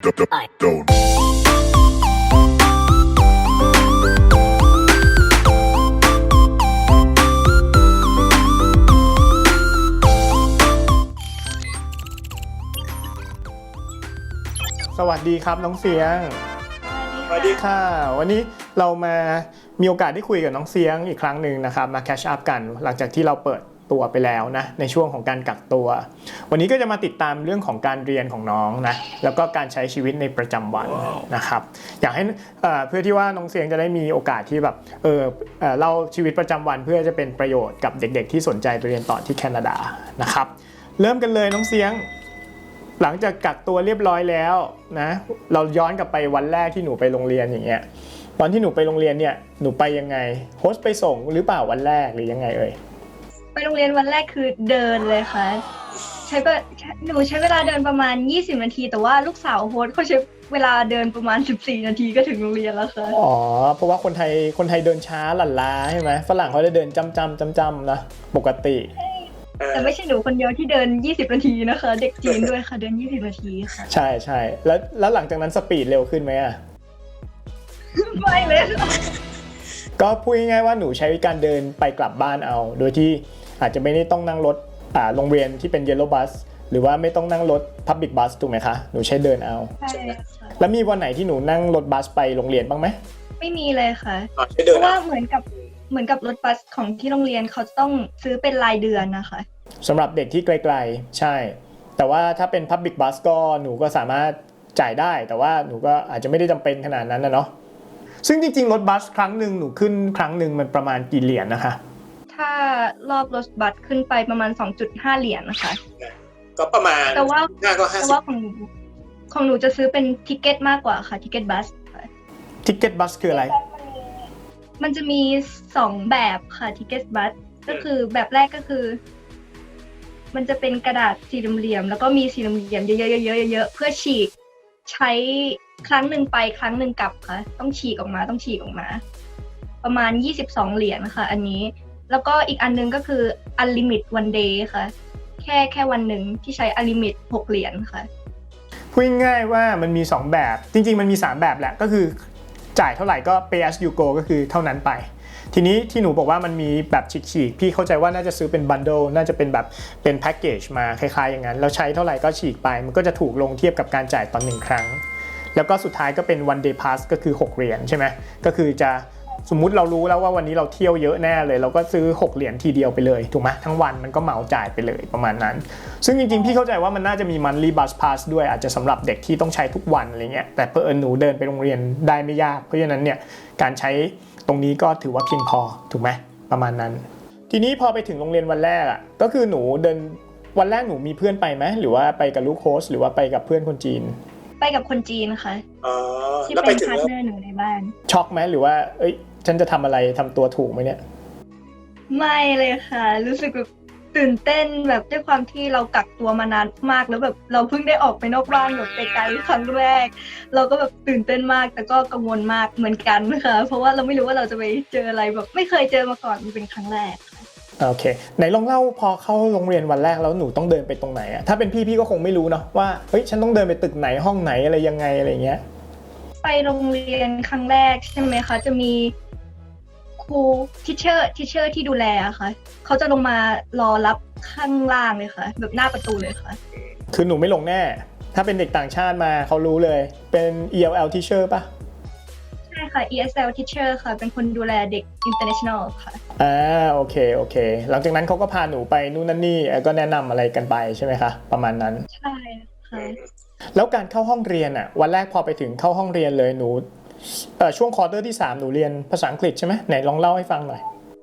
Don't. สวัสดีครับน้องเสียง สวัสดีค่ะค่ะ วันนี้เรามามีโอกาสได้คุยกับน้องเสียงอีกครั้งหนึ่งนะครับ มาแคชอัพกัน หลังจากที่เราเปิด ตัวไปแล้วนะในช่วงของการกักตัว วันนี้ก็จะมาติดตามเรื่องของการเรียนของน้องนะแล้วก็การใช้ชีวิตในประจำวันนะครับอยากให้เอ่อเพื่อที่ว่าน้องเสียงจะได้มีโอกาสที่แบบเออเอ่อเล่าชีวิตประจำวัน เพื่อจะเป็นประโยชน์กับเด็ก ๆ ที่สนใจไปเรียนต่อที่แคนาดานะครับ เริ่มกันเลยน้องเสียงหลังจากกักตัวเรียบร้อยแล้วนะเราย้อนกลับไปวันแรกที่หนูไปโรงเรียนอย่างเงี้ยตอนที่หนูไปโรงเรียนเนี่ยหนูไปยังไงโฮสต์ไปส่งหรือเปล่าวันแรกหรือยังไงเอ่ยไป โรงเรียนวันแรกคือเดินเลยค่ะ ใช้เวลาหนูใช้เวลาเดินประมาณ 20 นาที แต่ว่าลูกสาวโฮสต์เขาใช้เวลาเดินประมาณ 14 นาทีก็ถึงโรงเรียนแล้วค่ะ อ๋อ เพราะว่าคนไทยคนไทยเดินช้าหลั่นล้าใช่ไหมฝรั่งเขาจะเดินจำจำจำจำๆนะปกติ แต่ไม่ใช่หนูคนเดียวที่เดิน 20 นาทีนะคะ เด็กจีนด้วยค่ะเดิน 20 นาทีค่ะ ใช่ใช่แล้วแล้วหลังจากนั้นสปีดเร็วขึ้นไหมอะไม่เลยค่ะก็พูดง่ายๆว่าหนูใช้การเดินไปกลับบ้านเอา โดยที่ อาจจะไม่ได้ต้องนั่งรถอ่าโรงเรียนที่เป็น Yellow Bus หรือว่าไม่ต้องนั่งรถ Public Bus ถูกไหมคะ หนูใช้เดินเอา ใช่ค่ะแล้วมีวันไหนที่หนูนั่งรถบัสไปโรงเรียนบ้างไหม ไม่มีเลยค่ะ อ๋อใช้เพเดินราะว่าเอาเหมือนกับเหมือนกับรถบัสของที่โรงเรียนเขาจะต้องซื้อเป็นรายเดือนนะคะ สำหรับเด็กที่ไกลๆ ใช่ แต่ว่าถ้าเป็น Public Bus ก็หนูก็สามารถจ่ายได้ แต่ว่าหนูก็อาจจะไม่ได้จำเป็นขนาดนั้นนะเนาะซึ่งจริงๆ รถบัสครั้งหนึ่งหนูขึ้นครั้งหนึ่งมันประมาณกี่เหรียญนะคะ ถ้ารอบรถบัสขึ้นไปประมาณ 2.5 เหรียญนะคะ ก็ประมาณแต่ว่าหน้าก็ห้าแต่สิบว่าของหนูของหนูจะซื้อเป็นทิเก็ตมากกว่าค่ะทิเก็ตบัสค่ะทิกเก็ตบัสคืออะไร มันจะมีสองแบบค่ะทิเก็ตบัสก็คือแบบแรกก็คือ มันจะเป็นกระดาษสี่เหลี่ยมๆแล้วก็มีสี่เหลี่ยมๆเยอะๆๆๆเยอะๆเพื่อฉีกใช้ครั้งหนึ่งไปครั้งหนึ่งกลับค่ะ ต้องฉีกออกมาต้องฉีกออกมา ประมาณ22เหรียญค่ะ อันนี้ แล้วก็อีกอันนึงก็คือ unlimit one day ค่ะ แค่แค่วันหนึ่งที่ใช้ unlimit 6เหรียญค่ะ พูดง่ายว่ามันมี 2 แบบ จริง ๆ มันมี 3 แบบแหละ ก็คือจ่ายเท่าไหร่ก็ pay as you go ก็คือเท่านั้นไป ทีนี้ที่หนูบอกว่ามันมีแบบฉีกๆ พี่เข้าใจว่าน่าจะซื้อเป็นบัน d l e น่าจะเป็นแบบเป็นแพ็กเกจมาคล้ายๆ อย่างนั้น แล้วใช้เท่าไหร่ก็ฉีกไป มันก็จะถูกลงเทียบกับการจ่ายตอนหนึ่งครั้ง แล้วก็สุดท้ายก็เป็น one day pass ก็คือ 6 เหรียญใช่ไหมก็คือจะ สมมุติเรารู้แล้วว่าวันนี้เราเที่ยวเยอะแน่เลย เราก็ซื้อ 6 เหรียญทีเดียวไปเลยถูกไหมทั้งวันมันก็เหมาจ่ายไปเลยประมาณนั้น ซึ่งจริงๆ พี่เข้าใจว่ามันน่าจะมี monthly bus pass ด้วยอาจจะสำหรับเด็กที่ต้องใช้ทุกวันอะไรเงี้ยแต่เพอเอิญหนูเดินไปโรงเรียนได้ไม่ยาก เพราะฉะนั้นเนี่ยการใช้ตรงนี้ก็ถือว่าเพียงพอถูกไหมประมาณนั้น ทีนี้พอไปถึงโรงเรียนวันแรกอะก็คือหนูเดินวันแรกหนูมีเพื่อนไปไหมหรือว่าไปกับลูกโค้ชหรือว่าไปกับเพื่อนคนจีน ไปกับคนจีนค่ะอ๋อที่แล้วเป็ไปนถึงพาร์ทแล้วเนอร์หนูในบ้าน ช็อกไหมหรือว่า เอ้ย ฉันจะทำอะไรทำตัวถูกไหมเนี่ย ไม่เลยค่ะ รู้สึกแบบตื่นเต้นแบบด้วยความที่เรากักตัวมานานมากแล้วแบบเราเพิ่งได้ออกไปนอกบ้านแบบไกลๆครั้งแรก เราก็แบบตื่นเต้นมากแต่ก็กังวลมากเหมือนกันค่ะ เพราะว่าเราไม่รู้ว่าเราจะไปเจออะไรแบบ ไม่เคยเจอมาก่อนมันเป็นครั้งแรกค่ะโอเคไหนลองเล่าพอเข้าโรงเรียนวันแรกแล้วหนูต้องเดินไปตรงไหนอะถ้าเป็นพี่พี่ก็คงไม่รู้เนาะว่าเฮ้ยฉันต้องเดินไปตึกไหนห้องไหนอะไรยังไงอะไรเงี้ย ไปโรงเรียนครั้งแรกใช่ไหมคะ จะมี ครูทิเชอร์ทิเชอร์ที่ดูแลอะค่ะ เขาจะลงมารอรับข้างล่างเลยค่ะ แบบหน้าประตูเลยค่ะ คือหนูไม่ลงแน่ ถ้าเป็นเด็กต่างชาติมาเขารู้เลย เป็น ELL teacher ปะใช่ค่ะ ESL teacher ค่ะ เป็นคนดูแลเด็ก international ค่ะ อ่าโอเคโอเค หลังจากนั้นเขาก็พาหนูไปนู่นนั่นนี่เอ่อก็แนะนำอะไรกันไปใช่ไหมคะ ประมาณนั้น ใช่ค่ะ แล้วการเข้าห้องเรียนอะวันแรกพอไปถึงเข้าห้องเรียนเลยหนูเอ่อ ช่วงควอเตอร์ที่ 3 หนูเรียนภาษาอังกฤษใช่ไหมไหนลองเล่าให้ฟังหน่อย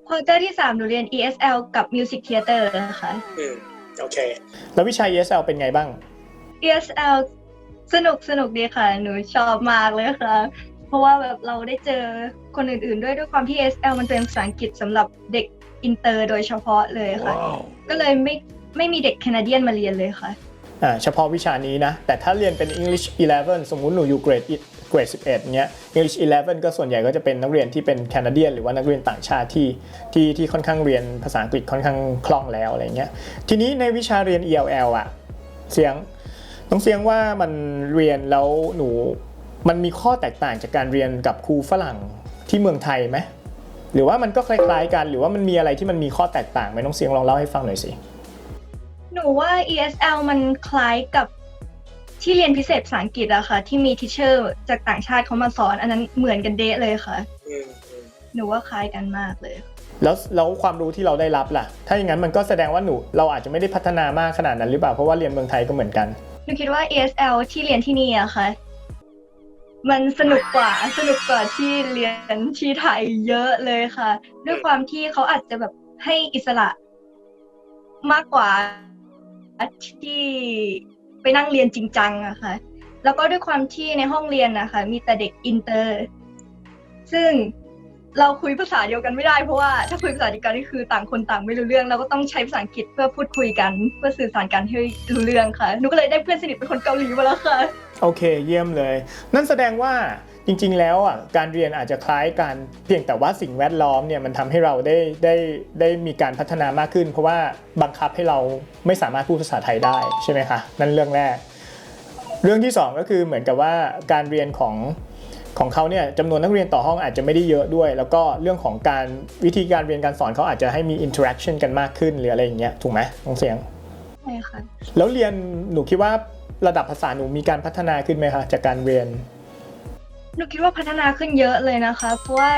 ควอเตอร์ที่ 3 หนูเรียน ESL กับ Music Theater ค่ะอืมโอเค แล้ววิชา ESL เป็นไงบ้าง ESL สนุกสนุกดีค่ะ หนูชอบมากเลยค่ะ เพราะว่าแบบเราได้เจอคนอื่นๆ ด้วยด้วยความที่ ESL มันเป็นภาษาอังกฤษสำหรับเด็กอินเตอร์โดยเฉพาะเลยค่ะ ก็เลยไม่ไม่มีเด็กแคนาเดียนมาเรียนเลยค่ะ อ่าเฉพาะวิชานี้นะ แต่ถ้าเรียนเป็น English 11 สมมุติหนูอยู่เกรด เกรด 11เนี้ย English 11 ก็ส่วนใหญ่ก็จะเป็นนักเรียนที่เป็นแคนาเดียนหรือว่านักเรียนต่างชาติที่ที่ที่ค่อนข้างเรียนภาษาอังกฤษค่อนข้างคล่องแล้วอะไรเงี้ย ทีนี้ในวิชาเรียน ELL อะ เสียงต้องเสียงว่ามันเรียนแล้วหนู มันมีข้อแตกต่างจากการเรียนกับครูฝรั่งที่เมืองไทยไหมหรือว่ามันก็คล้ายๆกันหรือว่ามันมีอะไรที่มันมีข้อแตกต่างไหมน้องเสียงลองเล่าให้ฟังหน่อยสิหนูว่า ESL มันคล้ายกับ ที่เรียนพิเศษภาษาอังกฤษอะค่ะ ที่มีทิเชอร์จากต่างชาติเขามาสอน อันนั้นเหมือนกันเดะเลยค่ะอืมอืมหนูว่าคล้ายกันมากเลย แล้วแล้วความรู้ที่เราได้รับล่ะ ถ้าอย่างนั้นมันก็แสดงว่าหนูเราอาจจะไม่ได้พัฒนามากขนาดนั้นหรือเปล่าเพราะว่าเรียนเมืองไทยก็เหมือนกันหนูคิดว่า ESL ที่เรียนที่นี่อะค่ะมันสนุกกว่าสนุกกว่าที่เรียนที่ไทยเยอะเลยค่ะ ด้วยความที่เขาอาจจะแบบให้อิสระมากกว่าที่ ไปนั่งเรียนจริงจังอะค่ะ แล้วก็ด้วยความที่ในห้องเรียนนะคะมีแต่เด็กอินเตอร์ ซึ่งเราคุยภาษาเดียวกันไม่ได้เพราะว่าถ้าคุยภาษาเดียวกันนี่คือต่างคนต่างไม่รู้เรื่องเราก็ต้องใช้ภาษาอังกฤษเพื่อพูดคุยกัน เพื่อสื่อสารกันให้รู้เรื่องค่ะหนูก็เลยได้เพื่อนสนิทเป็นคนเกาหลีมาแล้วค่ะ โอเค เยี่ยมเลย นั่นแสดงว่า จริงๆ แล้วอะการเรียนอาจจะคล้ายกันเพียงแต่ว่าสิ่งแวดล้อมเนี่ยมันทำให้เราได้ได้ได้มีการพัฒนามากขึ้น เพราะว่าบังคับให้เราไม่สามารถพูดภาษาไทยได้ใช่ไหมคะนั่นเรื่องแรก เรื่องที่สองก็คือเหมือนกับว่าการเรียนของของเขาเนี่ยจำนวนนักเรียนต่อห้องอาจจะไม่ได้เยอะด้วย แล้วก็เรื่องของการวิธีการเรียนการสอนเขาอาจจะให้มีอินเทอร์แอคชั่นกันมากขึ้นหรืออะไรอย่างเงี้ยถูกไหมน้องเสียงใช่ค่ะแล้วเรียนหนูคิดว่าระดับภาษาหนูมีการพัฒนาขึ้นไหมคะจากการเรียน หนูคิดว่าพัฒนาขึ้นเยอะเลยนะคะ เพราะว่า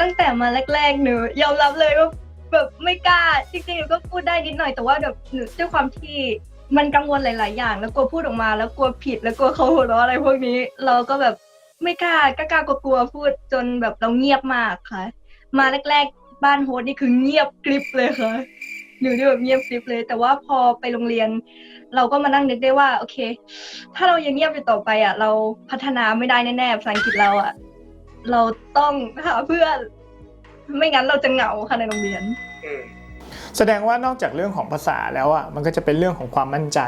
ตั้งแต่มาแรก ๆ หนูยอมรับเลยว่าแบบไม่กล้าจริงๆหนูก็พูดได้นิดหน่อยแต่ว่าแบบหนูด้วยความที่มันกังวลหลาย ๆ อย่าง แล้วกลัวพูดออกมา แล้วกลัวผิดแล้วกลัวเขาหัวเราะอะไรพวกนี้ เราก็แบบไม่กล้ากล้ากล้ากลัวพูดจนแบบเราเงียบมากค่ะ มาแรก ๆ บ้านโฮสนี่คือเงียบกริบเลยค่ะ หนูนี่แบบเงียบกริบเลย แต่ว่าพอไปโรงเรียน เราก็มานั่งนึกได้ว่า โอเค ถ้าเรายังเงียบอยู่ต่อไปอะ เราพัฒนาไม่ได้แน่ๆภาษาอังกฤษเราอะ เราต้องหาเพื่อนไม่งั้นเราจะเหงาค่ะในโรงเรียนแสดงว่านอกจากเรื่องของภาษาแล้วอะมันก็จะเป็นเรื่องของความมั่นใจ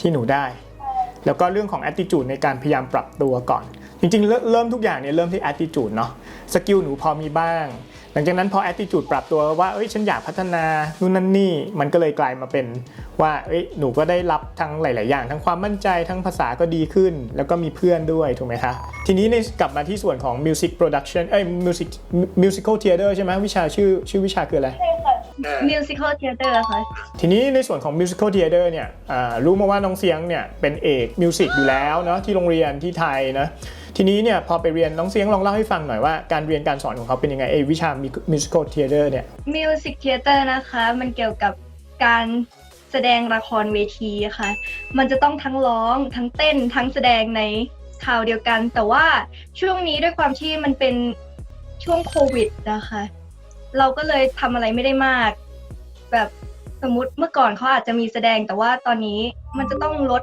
ที่หนูได้ แล้วก็เรื่องของ attitude ในการพยายามปรับตัวก่อน จริงๆ เริ่มทุกอย่างเนี่ยเริ่มที่ attitude เนาะสกิลหนูพอมีบ้าง หลังจากนั้นพอ attitude ปรับตัวว่าเอ้ยฉันอยากพัฒนานู่นนั่นนี่มันก็เลยกลายมาเป็นว่าเอ้ยหนูก็ได้รับทั้งหลาย ๆ อย่าง ทั้งความมั่นใจทั้งภาษาก็ดีขึ้น แล้วก็มีเพื่อนด้วยถูกไหมคะทีนี้ในกลับมาที่ส่วนของ music production เอ้ย music musical theater ใช่ไหมวิชาชื่อชื่อวิชาคืออะไร อ่า musical theater ค่ะ ทีนี้ในส่วนของ musical theater เนี่ยอ่ารู้มาว่าน้องเสียงเนี่ยเป็นเอกมิวสิกอยู่แล้วเนาะที่โรงเรียนที่ไทยนะทีนี้เนี่ยพอไปเรียนน้องเสียงลองเล่าให้ฟังหน่อยว่าการเรียนการสอนของเขาเป็นยังไงไอ้วิชา musical theater เนี่ย music theater นะคะ มันเกี่ยวกับการแสดงละครเวทีค่ะ มันจะต้องทั้งร้องทั้งเต้นทั้งแสดงในคราวเดียวกัน แต่ว่าช่วงนี้ด้วยความที่มันเป็นช่วงโควิดนะคะ เราก็เลยทำอะไรไม่ได้มาก แบบสมมติเมื่อก่อนเขาอาจจะมีแสดงแต่ว่าตอนนี้มันจะต้องลด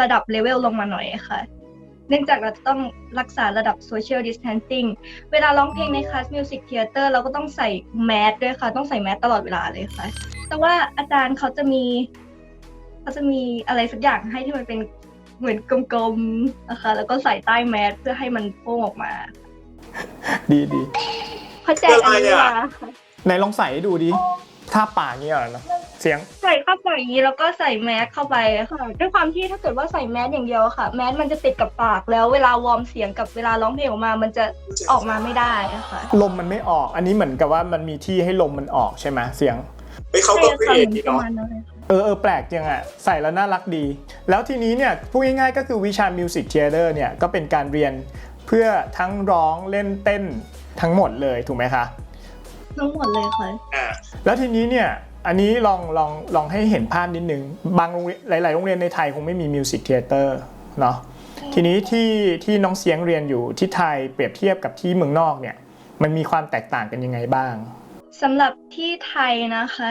ระดับเลเวลลงมาหน่อยค่ะ เนื่องจากเราจะต้องรักษาระดับ social distancing เวลาร้องเพลงในคลาสมิวสิกเทเตอร์เราก็ต้องใส่แมสด้วยค่ะ ต้องใส่แมสตลอดเวลาเลยค่ะ แต่ว่าอาจารย์เขาจะมีเขาจะมีอะไรสักอย่างให้ที่มันเป็นเหมือนกลมๆนะคะ แล้วก็ใส่ใต้แมสเพื่อให้มันโป้งออกมา ดีดี เข้าใจอันนี้มาค่ะไหนลองใส่ให้ดูดิท่าปากเงี้ยเหรอเนอะเสียง ใส่เข้าไปอย่างนี้แล้วก็ใส่แมสเข้าไปค่ะ ด้วยความที่ถ้าเกิดว่าใส่แมสอย่างเดียวอะค่ะ แมสมันจะติดกับปากแล้วเวลาวอร์มเสียงกับเวลาร้องเพลงออกมา มันจะออกมาไม่ได้อะค่ะลมมันไม่ออก อันนี้เหมือนกับว่ามันมีที่ให้ลมมันออกใช่ไหมเสียงเฮ้ยเขาก็ครีใช่เอค่ะทดีประเนาะมาณนั้นเลยค่ะเออเออแปลกจังอะใส่แล้วน่ารักดี แล้วทีนี้เนี่ยพูดง่ายๆก็คือวิชา Music Theater เนี่ยก็เป็นการเรียนเพื่อทั้งร้องเล่นเต้น ทั้งหมดเลยถูกไหมคะทั้งหมดเลยค่ะอ่าแล้วทีนี้เนี่ยอันนี้ลองลองลองให้เห็นภาพนิดนึง บางโรงเรียนหลาย ๆ โรงเรียนในไทยคงไม่มี Music Theater เนาะทีนี้ที่ที่น้องเสียงเรียนอยู่ที่ไทยเปรียบเทียบกับที่เมืองนอกเนี่ย มันมีความแตกต่างกันยังไงบ้างสำหรับที่ไทยนะคะ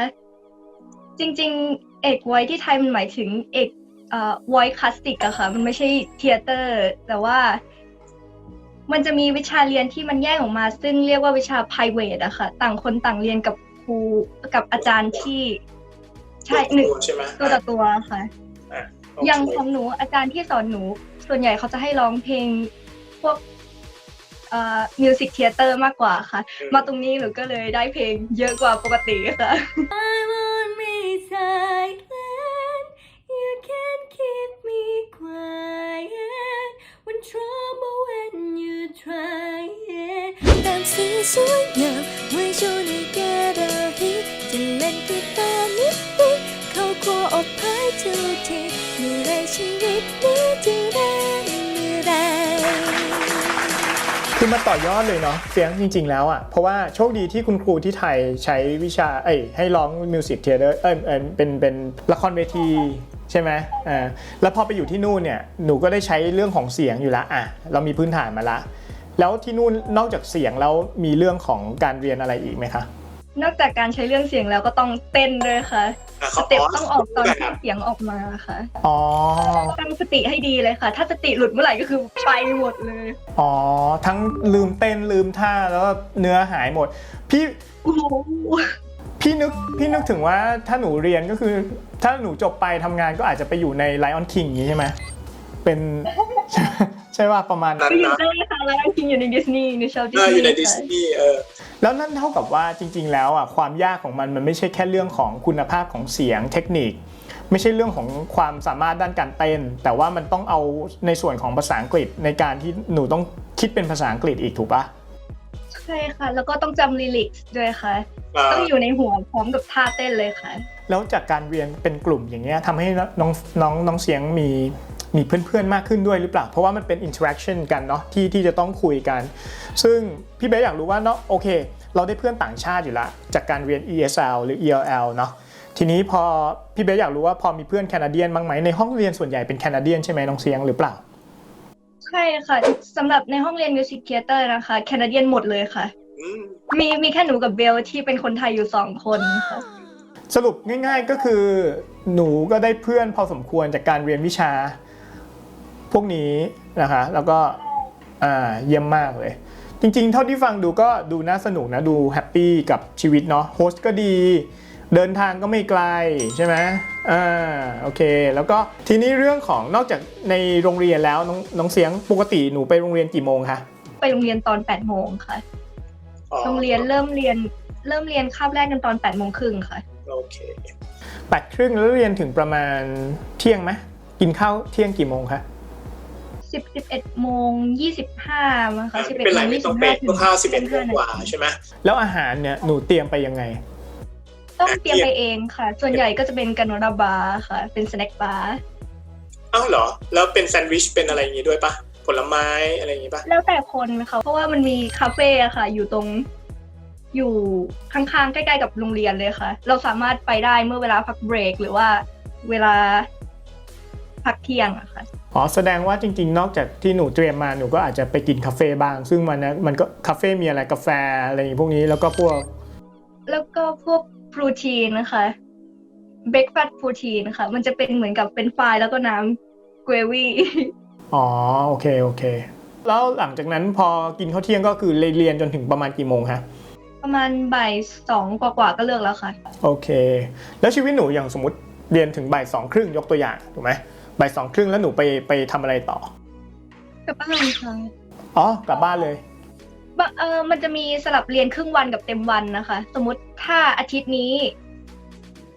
จริง ๆ เอกไว้ที่ไทยมันหมายถึงเอกเอ่อไวคลาสติกอะค่ะ มันไม่ใช่เทเตอร์ แต่ว่า มันจะมีวิชาเรียนที่มันแยกออกมา ซึ่งเรียกว่าวิชา private อะค่ะ ต่างคนต่างเรียนกับครูกับอาจารย์ที่ ใช่หนึ่งใช่ไหมตัวต่อตัวค่ะอะโเคอย่างของหนูอาจารย์ที่สอนหนู ส่วนใหญ่เขาจะให้ร้องเพลงพวกเอ่อมิวสิกเทเตอร์มากกว่าค่ะ มาตรงนี้หนูก็เลยได้เพลงเยอะกว่าปกติค่ะ I won't be silent. You can keep me trouble when you try it ตามสีสวยงามไว้โชว์ในแกลเลอรี่จะเล่นกีตาร์นิดนิดเข้าครัวอบพายทุกทีเมื่อไรชีวิตนี้จะได้เมื่อไรคือมาต่อยอดเลยเนาะเสียงจริง ๆ แล้วอะเพราะว่าโชคดีที่คุณครูที่ไทยใช้วิชาเอ้ยให้ร้องมิวสิกเทเตอร์เอ้ยเอ้ยเป็นเป็นละครเวที ใช่ไหมอ่าแล้วพอไปอยู่ที่นู่นเนี่ยหนูก็ได้ใช้เรื่องของเสียงอยู่ละอะเรามีพื้นฐานมาละ แล้วที่นู่นนอกจากเสียงแล้วมีเรื่องของการเรียนอะไรอีกไหมคะนอกจากการใช้เรื่องเสียงแล้วก็ต้องเต้นด้วยค่ะอะสเขาเต็ปอ๋อต้องออกตอนแบที่บเสียงออกมาค่ะอ๋อตั้งสติให้ดีเลยค่ะ ถ้าสติหลุดเมื่อไหร่ก็คือไปหมดเลย อ๋อ ทั้งลืมเต้นลืมท่าแล้วก็เนื้อหายหมด พี่โอ้โห พี่นึกพี่นึกถึงว่าถ้าหนูเรียนก็คือ ถ้าหนูจบไปทำงานก็อาจจะไปอยู่ใน Lion King อย่างนี้ใช่ไหมเป็นใช่ว่าประมาณนั้ไปนอยู่นะได้ค่ะแล้วจริงอยู่ในดิสนีย์ในชาวดิเอสอนีอยู่ในย์ดิสค่ะนีย์เออ แล้วนั่นเท่ากับว่าจริง ๆ แล้วอะความยากของมันมันไม่ใช่แค่เรื่องของคุณภาพของเสียงเทคนิค ไม่ใช่เรื่องของความสามารถด้านการเต้น แต่ว่ามันต้องเอาในส่วนของภาษาอังกฤษในการที่หนูต้องคิดเป็นภาษาอังกฤษอีกถูกปะ ใช่ค่ะ แล้วก็ต้องจำลิลิกส์ด้วยค่ะอ่า ต้องอยู่ในหัวพร้อมกับท่าเต้นเลยค่ะ แล้วจากการเรียนเป็นกลุ่มอย่างเงี้ยทำให้น้องน้องน้องเสียงมีมีเพื่อนๆมากขึ้นด้วยหรือเปล่า เพราะว่ามันเป็นอินเทอร์แอคชั่นกันเนาะที่ที่จะต้องคุยกัน ซึ่งพี่เบสอยากรู้ว่าเนาะโอเค เราได้เพื่อนต่างชาติอยู่ละจากการเรียน ESL หรือ ELL เนาะทีนี้พอพี่เบสอยากรู้ว่าพอมีเพื่อนแคนาเดียนบ้างไหมในห้องเรียนส่วนใหญ่เป็นแคนาเดียนใช่ไหมน้องเสียงหรือเปล่า ใช่ค่ะสำหรับในห้องเรียนมิวสิกเ h เตอร์นะคะแคนาเดียนหมดเลยค่ะอื มมีมีแค่หนูกับเบลที่เป็นคนไทยอยู่สองคนค่ะสรุปง่าย ๆก็คือหนูก็ได้เพื่อนพอสมควรจากการเรียนวิชา พวกนี้นะคะ แล้วก็อ่าเยี่ยมมากเลย จริงๆ เท่าที่ฟังดูก็ดูน่าสนุกนะ ดูแฮปปี้กับชีวิตเนาะโฮสต์ก็ดี เดินทางก็ไม่ไกลใช่ไหมอ่าโอเค แล้วก็ทีนี้เรื่องของนอกจากในโรงเรียนแล้วน้องน้องเสียงปกติหนูไปโรงเรียนกี่โมงคะไปโรงเรียนตอน8ปดโมงค่ะอ๋อ โรงเรียนเริ่มเรียนเริ่มเรียนคาบแรกกันตอน8ปดโมงครึ่งค่ะโอเคแปดครึ่งแล้วเรียนถึงประมาณเที่ยงไหมกินข้าวเที่ยงกี่โมงคะสิบสิบเอ็ดโมงยี่สิบห้ามั้งคะสิบไม่เอ็ดเป็นโมไรงไม่ยี่ต้สิองบเป๊ะห้าถึงก็ข้าวสิบเอ็ดโมงกว่านาทีใช่ไหมแล้วอาหารเนี่ยหนูเตรียมไปยังไง ต้องเตรียมไปเองค่ะ ส่วนใหญ่ก็จะเป็นกาโนราบาร์ค่ะ เป็นสแน็คบาร์อ้าวเหรอ แล้วเป็นแซนด์วิชเป็นอะไรอย่างงี้ด้วยปะ ผลไม้อะไรอย่างงี้ปะแล้วแต่คนค่ะเพราะว่ามันมีคาเฟ่อะค่ะ อยู่ตรง อยู่ข้างๆใกล้ๆกับโรงเรียนเลยค่ะ เราสามารถไปได้เมื่อเวลาพักเบรก หรือว่าเวลาพักเที่ยงอะค่ะอ๋อแสดงว่าจริง ๆ นอกจากที่หนูเตรียมมาหนูก็อาจจะไปกินคาเฟ่บ้าง ซึ่งมันนะมันก็คาเฟ่มีอะไรกาแฟอะไรอย่างพวกนี้แล้วก็พวก แล้วก็พวกโปรตีนนะคะเบรกฟาสต์โปรตีนค่ะ มันจะเป็นเหมือนกับเป็นไฟล์แล้วก็น้ำเกรวี่ อ๋อโอเคโอเค แล้วหลังจากนั้นพอกินข้าวเที่ยงก็คือเรียนจนถึงประมาณกี่โมงคะประมาณบ่ายสองกว่าๆก็เลิกแล้วค่ะ โอเค แล้วชีวิตหนูอย่างสมมติเรียนถึงบ่ายสองครึ่งยกตัวอย่างถูกไหมบ่ายสองครึ่งแล้วหนูไปไปทำอะไรต่อ กลับบ้านค่ะอ๋อกลับบ้านเลย บะเออมันจะมีสลับเรียนครึ่งวันกับเต็มวันนะคะ สมมติถ้าอาทิตย์นี้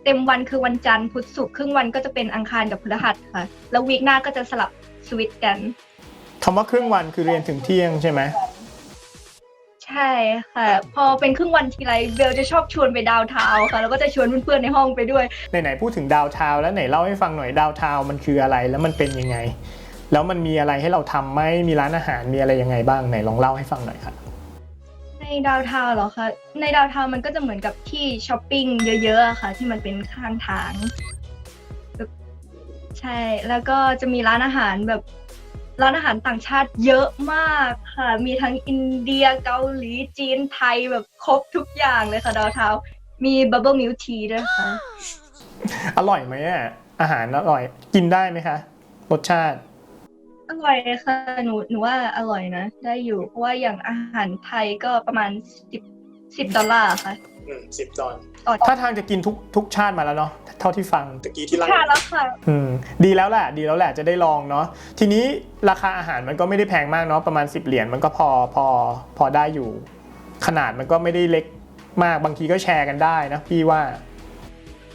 เต็มวันคือวันจันทร์พุธศุกร์ครึ่งวันก็จะเป็นอังคารกับพฤหัสค่ะ แล้ววีคหน้าก็จะสลับ สวิตช์กันคำว่าครึ่งวันคือเรียนถึงเที่ยงใช่ไหมใช่ค่ะ พอเป็นครึ่งวันทีไรเบลจะชอบชวนไปดาวน์ทาวน์ค่ะ แล้วก็จะชวนเพื่อนๆในห้องไปด้วยไหนๆพูดถึงดาวเทาวน์แล้วไหนเล่าให้ฟังหน่อยดาวเทาวน์มันคืออะไรแล้วมันเป็นยังไง แล้วมันมีอะไรให้เราทำไหมมีร้านอาหารมีอะไรยังไงบ้างไหนลองเล่าให้ฟังหน่อยครับในดาวน์ทาวน์เหรอคะในดาวน์ทาวน์มันก็จะเหมือนกับที่ช้อปปิ้งเยอะๆอะค่ะ ที่มันเป็นข้างทางแบบ ใช่ แล้วก็จะมีร้านอาหารแบบร้านอาหารต่างชาติเยอะมากค่ะ มีทั้งอินเดียเกาหลีจีนไทยแบบครบทุกอย่างเลยค่ะดาวน์ทาวน์มีบับเบิลมิลทีด้วยค่ะ อร่อยไหมอะอาหารอร่อย กินได้ไหมคะ รสชาติ อร่อยค่ะหนูหนูว่าอร่อยนะ ได้อยู่เพราะว่าอย่างอาหารไทยก็ประมาณสิบสิบดอลลาร์ค่ะ อืมสิบดอนต่อถ้าทางจะกินทุกทุกชาติมาแล้วเนาะเท่าที่ฟังตะกี้ที่เล่าค่ะแล้วค่ะอืมดีแล้วแหละดีแล้วแหละจะได้ลองเนาะทีนี้ราคาอาหารมันก็ไม่ได้แพงมากเนาะประมาณ 10 เหรียญมันก็พอพอพอได้อยู่ ขนาดมันก็ไม่ได้เล็กมากบางทีก็แชร์กันได้นะพี่ว่า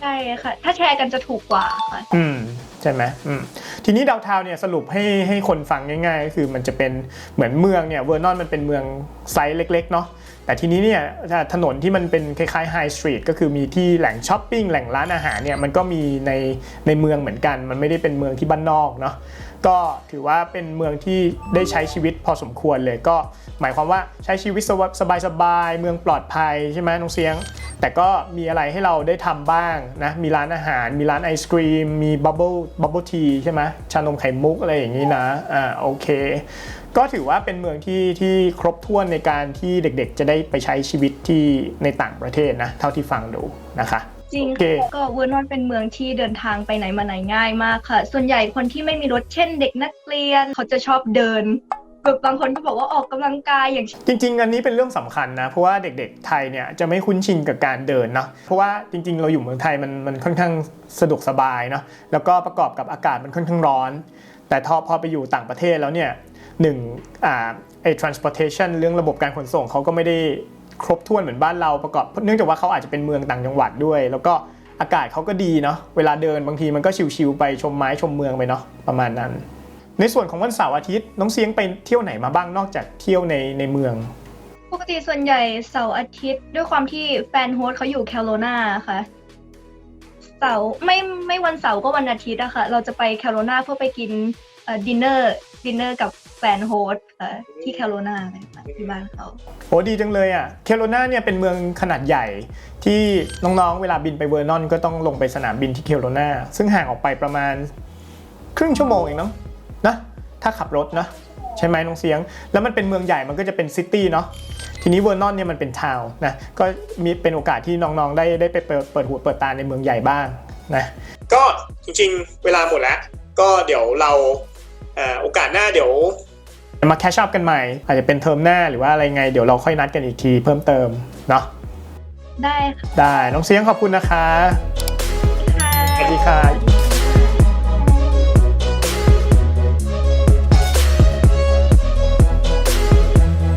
ใช่ค่ะ ถ้าแชร์กันจะถูกกว่าค่ะอืมใช่ไหมอืมทีนี้ดาวทาวเนี่ยสรุปให้ให้คนฟังง่ายๆก็คือมันจะเป็นเหมือนเมืองเนี่ยเวอร์นอนมันเป็นเมืองไซส์เล็ก ๆ เนาะ แต่ทีนี้เนี่ยถนนที่มันเป็นคล้ายๆไฮสตรีทก็คือมีที่แหล่งช้อปปิ้งแหล่งร้านอาหารเนี่ยมันก็มีในในเมืองเหมือนกัน มันไม่ได้เป็นเมืองที่บ้านนอกเนาะก็ถือว่าเป็นเมืองที่ได้ใช้ชีวิตพอสมควรเลยก็หมายความว่าใช้ชีวิตสบายๆเมืองปลอดภัยใช่ไหมน้องเสียง แต่ก็มีอะไรให้เราได้ทำบ้างนะมีร้านอาหาร มีร้านไอศครีม มีบับเบิลบับเบิลทีใช่ไหมชานมไข่มุกอะไรอย่างนี้นะอ่าโอเค ก็ถือว่าเป็นเมืองที่ที่ครบถ้วนในการที่เด็กๆ จะได้ไปใช้ชีวิตที่ในต่างประเทศนะ เท่าที่ฟังดูนะคะจริงโอเคค่ะก็เวอร์นอนเป็นเมืองที่เดินทางไปไหนมาไหนง่ายมากค่ะ ส่วนใหญ่คนที่ไม่มีรถเช่นเด็กนักเรียน เขาจะชอบเดินแบบบางคนก็บอกว่าออกกำลังกายอย่างจริง ๆ อันนี้เป็นเรื่องสำคัญนะ เพราะว่าเด็กๆไทยเนี่ยจะไม่คุ้นชินกับการเดินเนาะเพราะว่าจริง ๆ เราอยู่เมืองไทยมันมันค่อนข้างสะดวกสบายเนาะแล้วก็ประกอบกับอากาศมันค่อนข้างร้อน แต่พอพอไปอยู่ต่างประเทศแล้วเนี่ย หนึ่งอ่าไอ้ transportation เรื่องระบบการขนส่งเขาก็ไม่ได้ครบถ้วนเหมือนบ้านเราประกอบ เนื่องจากว่าเขาอาจจะเป็นเมืองต่างจังหวัดด้วย แล้วก็อากาศเขาก็ดีเนาะเวลาเดินบางทีมันก็ชิวๆไปชมไม้ชมเมืองไปเนาะประมาณนั้น ในส่วนของวันเสาร์อาทิตย์น้องเสียงไปเที่ยวไหนมาบ้างนอกจากเที่ยวในในเมือง ปกติส่วนใหญ่เสาร์อาทิตย์ด้วยความที่แฟนโฮสต์เขาอยู่แคโรไนาค่ะเสาร์ไม่ไม่วันเสาร์ก็วันอาทิตย์อะค่ะ เราจะไปแคโรไนาเพื่อไปกินดินเนอร์ดินเนอร์กับ นโฮสต์ค่ะที่แคโรไนาเลยค่ะที่บ้านเขาโอ้ดีจังเลยอะเคโรนาเนี่ยเป็นเมืองขนาดใหญ่ ที่น้องๆเวลาบินไปเวอร์นอนก็ต้องลงไปสนามบินที่เคโรนาซึ่งห่างออกไปประมาณ ครึ่งชั่วโมงเองเนาะนะถ้าขับรถนะใช่ไหมน้องเสียง แล้วมันเป็นเมืองใหญ่มันก็จะเป็นซิตี้เนาะทีนี้เวอร์นอนเนี่ยมันเป็นทาวน์นะก็มีเป็นโอกาสที่น้องๆได้ได้ไปเปิดเปิดหัวเปิดตาในเมืองใหญ่บ้างนะก็จริงๆเวลาหมดแล้ว ก็เดี๋ยวเราเอ่อโอกาสหน้าเดี๋ยว มาแคชชัพกันใหม่ อาจจะเป็นเทอมหน้าหรือว่าอะไรไง เดี๋ยวเราค่อยนัดกันอีกทีเพิ่มเติมเนาะได้ค่ะได้น้องเสียงขอบคุณนะคะค่ะสวัสดีค่ะ